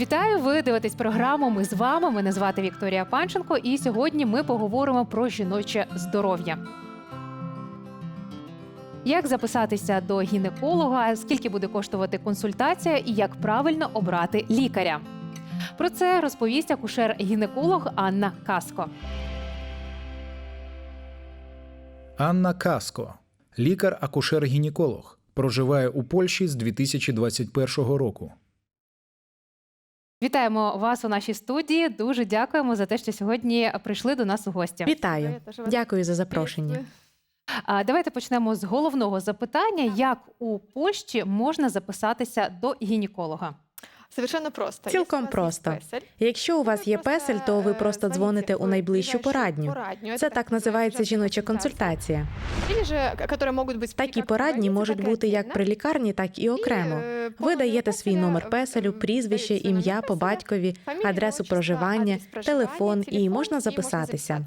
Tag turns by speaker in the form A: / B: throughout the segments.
A: Вітаю! Ви дивитесь програму. Ми з вами. Мене звати Вікторія Панченко, і сьогодні ми поговоримо про жіноче здоров'я. Як записатися до гінеколога, скільки буде коштувати консультація і як правильно обрати лікаря? Про це розповість акушер-гінеколог Анна Каско.
B: Анна Каско, лікар-акушер-гінеколог, проживає у Польщі з 2021 року.
A: Вітаємо вас у нашій студії. Дуже дякуємо за те, що сьогодні прийшли до нас у гості.
C: Вітаю. Дякую за запрошення.
A: А давайте почнемо з головного запитання: як у Польщі можна записатися до гінеколога?
D: Совершенно просто.
C: Цілком просто. Якщо у вас є песель, то ви просто
D: дзвоните
C: у найближчу порадню. Це так називається жіноча
D: консультація.
C: Такі порадні можуть бути як при лікарні, так і окремо.
D: е,
C: Ви даєте свій номер песелю, прізвище, ім'я по батькові, адресу проживання, телефон, і можна записатися.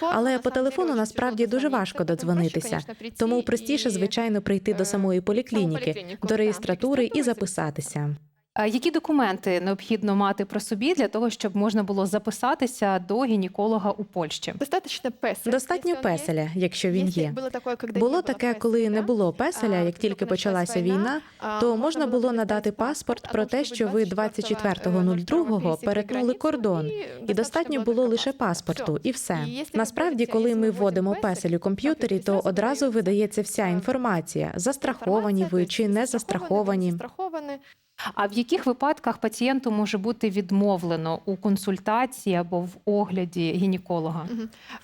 C: Але по телефону насправді дуже важко додзвонитися, тому простіше, звичайно, прийти до
D: е,
C: самої поліклініки, до реєстратури і записатися.
A: А Які документи необхідно мати при собі для того, щоб можна було записатися до гінеколога у Польщі?
D: Достатньо песеля.
C: Достатньо песеля, якщо він є. Було таке, коли не було песеля, як тільки почалася війна, то можна було надати паспорт про те, що ви 24.02 перетнули кордон, і достатньо було лише паспорту, і все. Насправді, коли ми вводимо песель у комп'ютері, то одразу видається вся інформація: застраховані ви чи не застраховані.
A: А в яких випадках пацієнту може бути відмовлено у консультації або в огляді гінеколога?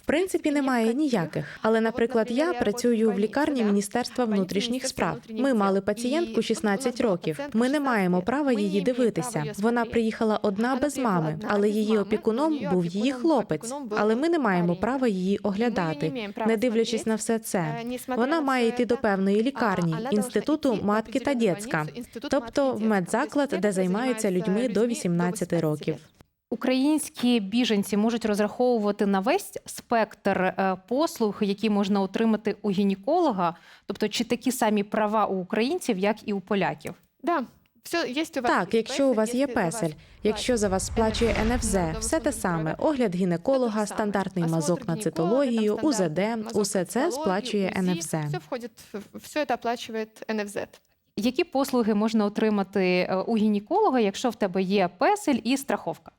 C: В принципі, немає ніяких. Але, наприклад, я працюю в лікарні Міністерства внутрішніх справ. Ми мали пацієнтку 16 років. Ми не маємо права її дивитися. Вона приїхала одна без мами, але її опікуном був її хлопець. Але ми не маємо права її оглядати, не дивлячись на все це. Вона має йти до певної лікарні, інституту матки та дєцка, тобто в медзаклад, де займаються людьми до 18 років.
A: Українські біженці можуть розраховувати на весь спектр е, послуг, які можна отримати у гінеколога, тобто чи такі самі права у українців, як і у поляків?
D: Да. Все, є у вас
C: Так, якщо у вас є песель, якщо за вас сплачує НФЗ, все те саме: огляд гінеколога, стандартний мазок на цитологію, УЗД, усе це сплачує НФЗ.
D: Все входить, все це оплачує НФЗ.
A: Які послуги можна отримати е, у гінеколога, якщо в тебе є песель і страховка?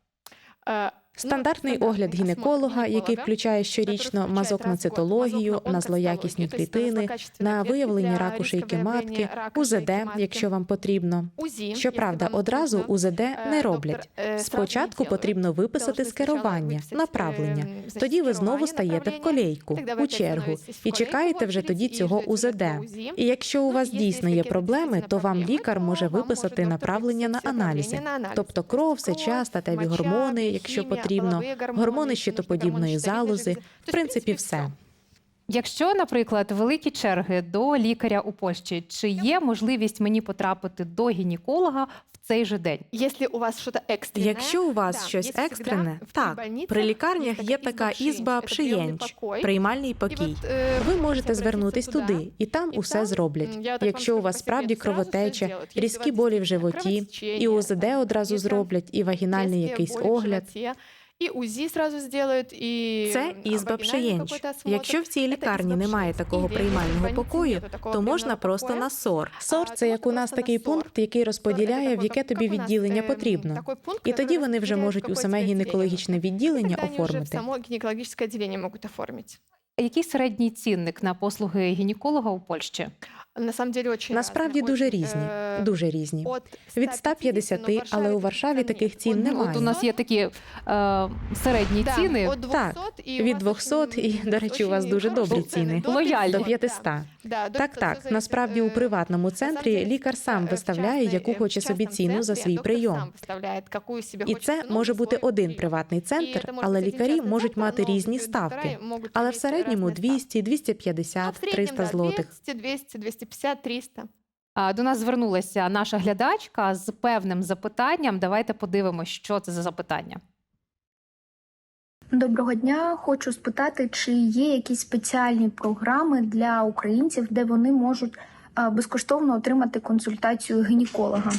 D: Е,
C: Стандартний
D: ну,
C: огляд гінеколога, який включає щорічно мазок на цитологію, на злоякісні клітини, на виявлення раку шийки матки, УЗД, якщо вам потрібно. Щоправда, одразу УЗД не роблять. Спочатку потрібно виписати скерування, направлення. Тоді ви знову стаєте в колейку, у чергу, і чекаєте вже тоді цього УЗД. І якщо у вас дійсно є проблеми, то вам лікар може виписати направлення на аналізи, тобто кров, сеча, статеві гормони, якщо потрібно, гормони щитоподібної залози, в принципі, все.
A: Якщо, наприклад, великі черги до лікаря у Польщі, чи є можливість мені потрапити до гінеколога в цей же день?
D: Якщо у вас щось екстрене,
C: Якщо у вас щось екстрене, так при лікарнях є така ізба пшиєнч, приймальний покій. Ви можете звернутись туди, і там усе зроблять. Якщо у вас справді кровотеча, різкі болі в животі, і УЗД одразу зроблять, і вагінальний якийсь огляд.
D: І УЗІ зразу зроблять, і
C: Це ізба пшиєнч. Якщо в цій лікарні немає такого приймального покою, то можна просто на СОР. СОР це як у нас такий пункт, який розподіляє, в яке тобі відділення потрібно. І тоді вони вже можуть у саме гінекологічне відділення оформити.
D: Само гінекологічне відділення можуть оформити.
A: Який середній цінник на послуги гінеколога у Польщі?
D: На самом деле очень
C: Насправді дуже різні,
D: е,
C: дуже різні.
D: от
C: Від 150,
D: но
C: але у Варшаві таких цін немає.
A: От у нас є такі е, середні
D: Да,
A: ціни.
D: от 200, і
C: від
D: вас
C: 200,
D: очень-
C: і, до речі, у вас дуже добрі ціни.
A: Лояльні.
D: 500,
C: До 500. Так, так. Насправді у
D: е,
C: приватному центрі лікар сам
D: е,
C: виставляє, яку хоче собі ціну за свій прийом. І це може бути один приватний центр, але лікарі можуть мати різні ставки. Але в середньому
D: разные ставки.
C: 200,
D: Ну,
C: 250,
D: в среднем,
C: 300
D: да,
C: злотих.
D: 200, 200, 250, 300.
A: А, До нас звернулася наша глядачка з певним запитанням. Давайте подивимося, що це за запитання.
E: Доброго дня. Хочу спитати, чи є якісь спеціальні програми для українців, де вони можуть е, безкоштовно отримати консультацію гінеколога?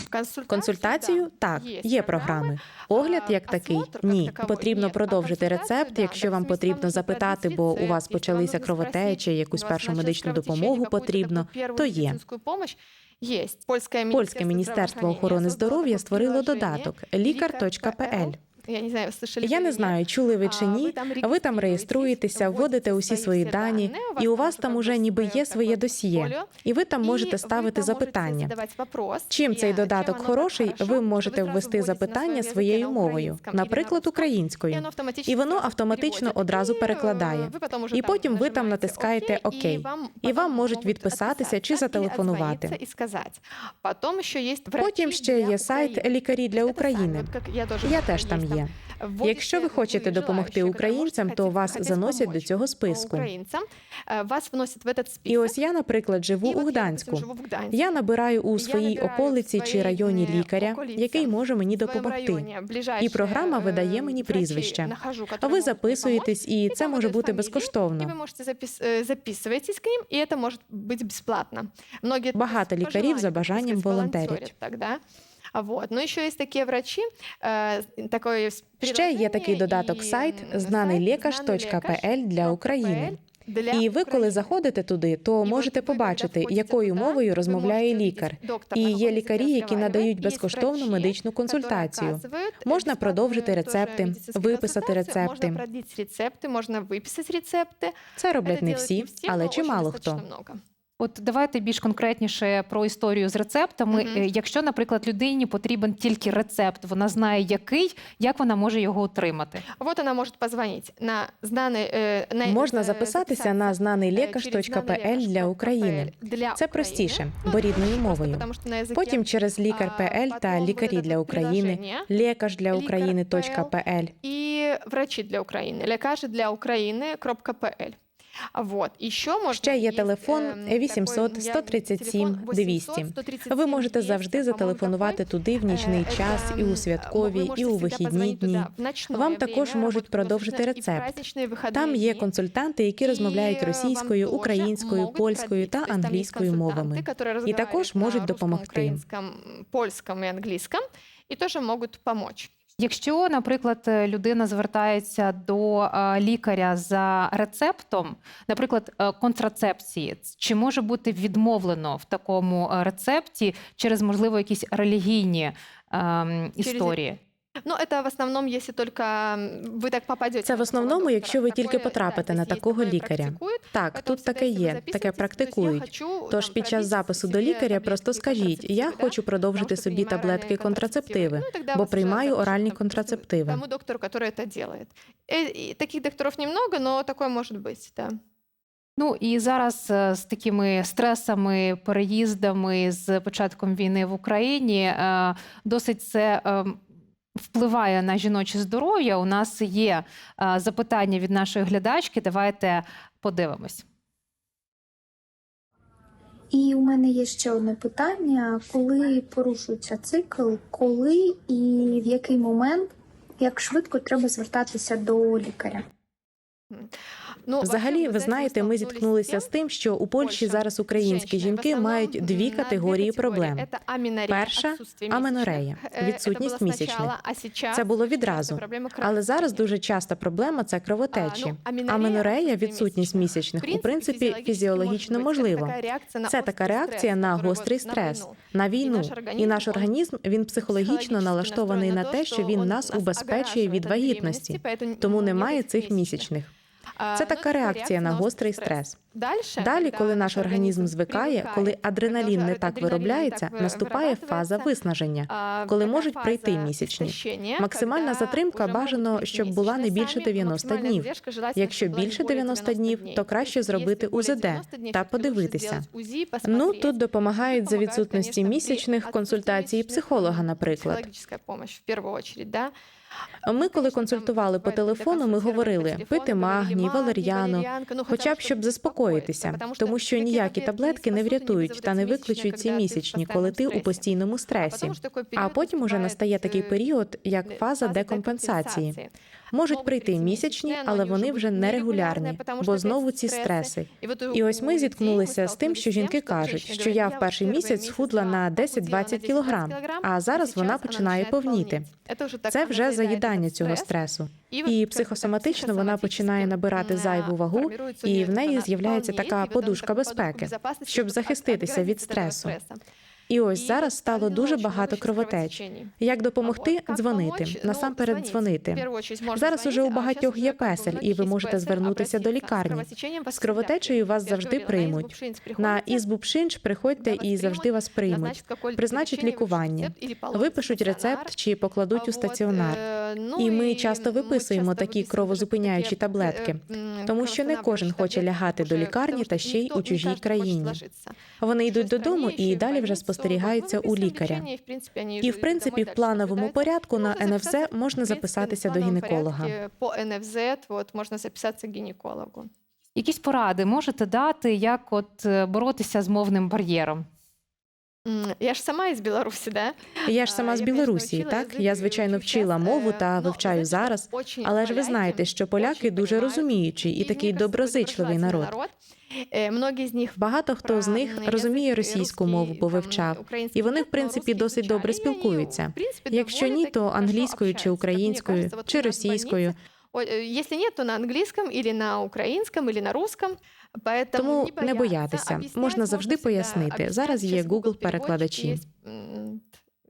C: Консультацію так, є програми. Огляд як такий ні. Потрібно продовжити рецепт, якщо вам потрібно запитати, бо у вас почалися кровотечі, якусь першу медичну допомогу потрібно, то є. Польське міністерство охорони здоров'я створило додаток лікар.пл.
D: Я не знаю, слышали
C: Я не знаю, чули ви чи ні.
D: ви там
C: Ви там реєструєтеся, вводите усі свої дані, і у вас там уже ніби є своє досьє. І ви там можете ставити запитання. Чим цей додаток хороший, ви можете ввести запитання своєю мовою, наприклад, українською. І воно автоматично одразу перекладає. І потім ви там натискаєте «Ок», і вам можуть відписатися чи зателефонувати. Потім ще є сайт Лікарі для України. Я теж там є. Якщо ви хочете допомогти українцям, то вас заносять до цього списку. І ось я, наприклад, живу у Гданську. Я набираю у своїй околиці чи районі лікаря, який може мені допомогти. І програма видає мені прізвище. А ви записуєтесь, і це може бути
D: І ви можете е, к ним, і це може бути безплатно.
C: Багато лікарів за бажанням волонтерять.
D: А Вот. Ну, ще є такі врачі, такої
C: Ще є такий додаток сайт знаний лікар.пл для України. І ви, коли заходите туди, то можете побачити, якою мовою розмовляє лікар. І є лікарі, які надають безкоштовну медичну консультацію. Можна продовжити рецепти, виписати рецепти.
D: Можна виписати рецепти.
C: Це роблять не всі, але чимало хто.
A: От давайте більш конкретніше про історію з рецептами. Е, Якщо, наприклад, людині потрібен тільки рецепт, вона знає який, як вона може його отримати.
D: Вот она может позвонить на знаний, е, на,
C: Можна
D: е,
C: записатися на знаний лікар.пл для України.
D: для
C: Це простіше,
D: Ну,
C: бо рідною мовою. Потім через лікар.пл та лікарі для України, лікар для України.пл.
D: і врачі для України, лікарі для України .пл. А Вот. І що можна
C: Ще є
D: є,
C: телефон
D: ем,
C: 800
D: такий,
C: 137
D: телефон
C: 200.
D: 800 137
C: Ви можете
D: 200,
C: завжди
D: по-моєму,
C: зателефонувати
D: такий.
C: туди в нічний
D: Е,
C: час,
D: это,
C: і
D: м,
C: у
D: ви
C: святкові,
D: можете
C: і у
D: всегда
C: вихідні
D: позвонить
C: дні.
D: туда в ночное
C: Вам також
D: время,
C: можуть
D: вот
C: продовжити
D: можете и в
C: рецепт.
D: праздничные выходные
C: Там є
D: дни.
C: консультанти, які розмовляють
D: І, е,
C: російською,
D: вам
C: українською,
D: можуть
C: польською
D: продлить.
C: та
D: Тобто там є
C: англійською мовами.
D: консультанти, які
C: І також
D: розмовляють на
C: можуть
D: русском,
C: допомогти.
D: українському, польському і англійському, і теж можуть допомогти.
A: Якщо, наприклад, е, людина звертається до е, лікаря за рецептом, наприклад, е, контрацепції, чи може бути відмовлено в такому рецепті через можливо якісь релігійні ем, історії?
D: Ну, це в основному, якщо тільки ви так попадете.
C: Це в
D: на
C: основному,
D: такого
C: якщо ви
D: доктора.
C: тільки
D: Такое,
C: потрапите
D: да,
C: на
D: то есть
C: такого
D: таке
C: лікаря.
D: практикують,
C: Так,
D: Поэтому
C: тут
D: всегда,
C: таке
D: если вы
C: є, таке
D: записываетесь, то есть я
C: практикують.
D: хочу,
C: Тож
D: там,
C: під час
D: продлить
C: запису до
D: себе
C: лікаря
D: таблетки
C: просто скажіть: я
D: контрацептивы, да,
C: хочу продовжити
D: потому что
C: собі
D: принимаю
C: таблетки
D: оральные
C: контрацептиви,
D: ну, тогда
C: бо
D: вас уже
C: приймаю
D: запишут,
C: оральні
D: там,
C: контрацептиви.
D: Тому доктору, который это делает. И, и таких докторов немного, но такое может быть, да.
A: Ну і зараз е, з такими стресами, переїздами з початком війни в Україні е, досить це. Впливає на жіноче здоров'я. У нас є е, запитання від нашої глядачки. Давайте подивимось.
E: І у мене є ще одне питання: коли порушується цикл, коли і в який момент, як швидко треба звертатися до лікаря?
D: Ну,
C: Взагалі,
D: вообще,
C: ви знаєте, ми
D: столкнулись
C: зіткнулися
D: тем,
C: з тим, що у Польщі
D: Польща,
C: зараз українські
D: женщины, в
C: жінки
D: основном
C: мають дві
D: на
C: категорії
D: две категории.
C: проблем.
D: Это аменорея,
C: Перша
D: отсутствие
C: аменорея,
D: месячных. Э,
C: відсутність
D: это было
C: місячних.
D: сначала, а сейчас
C: Це було
D: часто
C: відразу.
D: проблема
C: Але зараз
D: кровотечения.
C: дуже часта проблема це
D: А,
C: кровотечі.
D: ну, аменорея,
C: Аменорея,
D: отсутствие
C: відсутність
D: месячных.
C: місячних, у принципі,
D: фізіологічно
C: фізіологічно
D: може бути.
C: можливо.
D: Це така реакція на
C: Це така
D: острий
C: реакція
D: стрес,
C: на
D: який
C: гострий
D: от на
C: стрес,
D: війну.
C: на війну.
D: наш
C: І
D: організм,
C: наш
D: он
C: організм він психологічно
D: Психологічно
C: налаштований на
D: настроєний
C: те, що він нас убезпечує від вагітності, тому немає цих місячних. Це така реакція на гострий стрес. Далі, коли наш організм звикає, коли адреналін не так виробляється, наступає фаза виснаження, коли можуть прийти місячні. Максимальна затримка бажано, щоб була не більше 90 днів. Якщо більше 90 днів, то краще зробити УЗД та подивитися. Ну тут допомагають за відсутності місячних консультації психолога, наприклад. Ми, коли консультували по телефону, ми говорили пити магній, валер'яну,
D: ну,
C: хоча б щоб заспокоїтися, тому що ніякі таблетки не врятують та не виключують ці місячні, коли ти у постійному стресі. А потім уже настає такий період, як фаза декомпенсації. Можуть прийти місячні, але вони вже нерегулярні, бо знову ці стреси. І ось ми зіткнулися з тим, що жінки кажуть, що я в перший місяць схудла на 10-20 кілограм, а зараз вона починає повніти. Це вже заїдання цього стресу. І психосоматично вона починає набирати зайву вагу, і в неї з'являється така подушка безпеки, щоб захиститися від стресу. І ось зараз стало дуже багато кровотеч. Як допомогти? Дзвонити насамперед дзвонити. Зараз уже у багатьох є песель, і ви можете звернутися до лікарні. З кровотечею вас завжди приймуть. На ізбу пшинч приходьте і завжди вас приймуть. Призначать лікування, випишуть рецепт чи покладуть у стаціонар. І ми часто виписуємо такі кровозупиняючі таблетки, тому що не кожен хоче лягати до лікарні та ще й у чужій країні. Вони йдуть додому і далі вже спостерігаються у лікаря. І в принципі, в плановому порядку на НФЗ можна записатися до гінеколога.
D: По НФЗ можна записатися гінекологу.
A: Якісь поради можете дати, як от е, боротися з мовним бар'єром?
D: Я ж сама із Білорусі, да?
C: Я ж сама з Білорусі, так я звичайно вчила мову та вивчаю зараз. Але ж ви знаєте, що поляки дуже розуміючий і такий доброзичливий народ.
D: Е, Многі з них
C: Багато хто з них розуміє російську мову, бо вивчав, і вони, в принципі, досить добре спілкуються. Якщо ні, то англійською чи українською, чи російською.
D: Якщо ні, то на англійському, или на українському, или на русском. Поэтому
C: Тому не
D: бояться,
C: боятися. Можна завжди пояснити. Зараз є
D: є. М,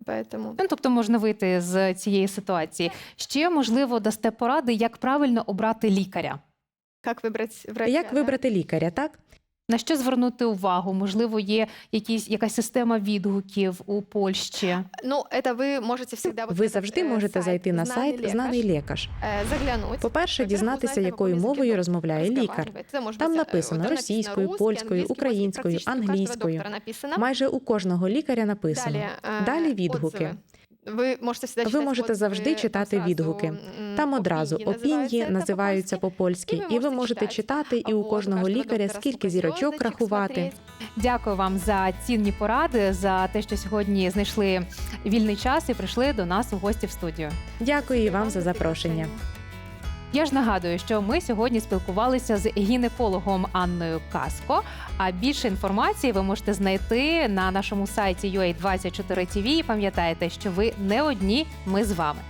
D: Поэтому
A: Ну, тобто можна вийти з цієї ситуації. Ще можливо дасте поради, як правильно обрати лікаря.
D: як вибрати врача?
C: Як
D: да?
C: вибрати лікаря, так?
A: На що звернути увагу? Можливо, є якісь якась система відгуків у Польщі.
D: Ну, это ви можете всегда вот
C: Ви
D: этот,
C: завжди
D: е,
C: можете зайти на
D: «Знаний
C: сайт
D: лікар»,
C: Знаний лікар.
D: е, заглянуть.
C: По-перше,
D: Во-первых,
C: дізнатися,
D: узнать, на
C: якою
D: каком языке
C: мовою
D: доктор
C: розмовляє лікар.
D: разговаривает. Це може
C: Там
D: бути, е,
C: написано
D: там
C: російською,
D: русський,
C: польською,
D: англійський,
C: українською,
D: практично у кожного
C: англійською.
D: доктора написано.
C: Майже у кожного лікаря написано.
D: Далі, е,
C: Далі відгуки.
D: Ви можете
C: Ви можете завжди читати відгуки. Там одразу
D: опінії
C: називаються по-польськи,
D: І ви можете читати.
C: і у кожного лікаря скільки
D: скільки
C: зірочок рахувати.
A: Дякую вам за цінні поради, за те, що сьогодні знайшли вільний час і прийшли до нас у гості в студію.
C: Дякую і вам за запрошення.
A: Я ж нагадую, що ми сьогодні спілкувалися з гінекологом Анною Каско. А більше інформації ви можете знайти на нашому сайті UA24 TV. І пам'ятайте, що ви не одні, ми з вами.